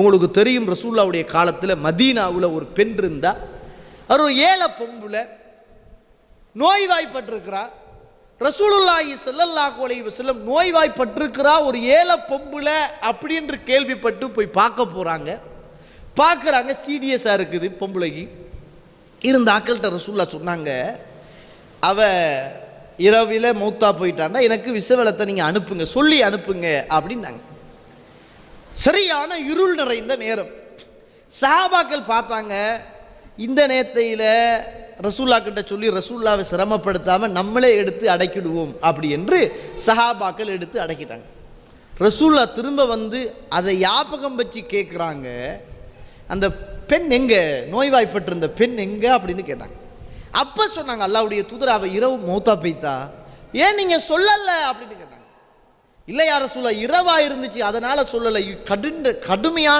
உங்களுக்கு தெரியும் ரசூல்லாவுடைய காலத்தில் மதீனாவில் ஒரு பெண் இருந்தா அவர் ஒரு ஏழை பொம்புல நோய்வாய்ப்பட்டிருக்கிறா. ரசூலுல்லாஹி ஸல்லல்லாஹு அலைஹி செல்லம் நோய்வாய்ப்பட்டிருக்கிறா ஒரு ஏழை பொம்புல அப்படின்ற கேள்விப்பட்டு போய் பார்க்க போகிறாங்க பார்க்குறாங்க சீரியஸாக இருக்குது பொம்பளைக்கு. இருந்த ஆக்கள்கிட்ட ரசூல்லா சொன்னாங்க அவ இரவில் மூத்தா போயிட்டான்னா எனக்கு விசவலத்தை நீங்கள் அனுப்புங்க சொல்லி அனுப்புங்க அப்படின்னாங்க. சரியான இருள் நிறைந்த நேரம். சஹாபாக்கள் பார்த்தாங்க இந்த நேரத்தையில் ரசூல்லா கிட்ட சொல்லி ரசூல்லாவை சிரமப்படுத்தாமல் நம்மளே எடுத்து அடக்கிடுவோம் அப்படி என்று சஹாபாக்கள் எடுத்து அடக்கிட்டாங்க. ரசூல்லா திரும்ப வந்து அதை ஞாபகம் வச்சு கேட்குறாங்க அந்த பெண் எங்கே? நோய்வாய்ப்பட்டிருந்த பெண் எங்கே அப்படின்னு கேட்டாங்க. அப்போ சொன்னாங்க அல்லாவுடைய தூதர் அவள் இரவு மௌத்தா பைத்தா ஏன் நீங்கள் சொல்லலை? அப்படின்னு கேட்டாங்க. இல்லை யார சொல்ல இரவா இருந்துச்சு அதனால சொல்லலை. கடுந்த கடுமையான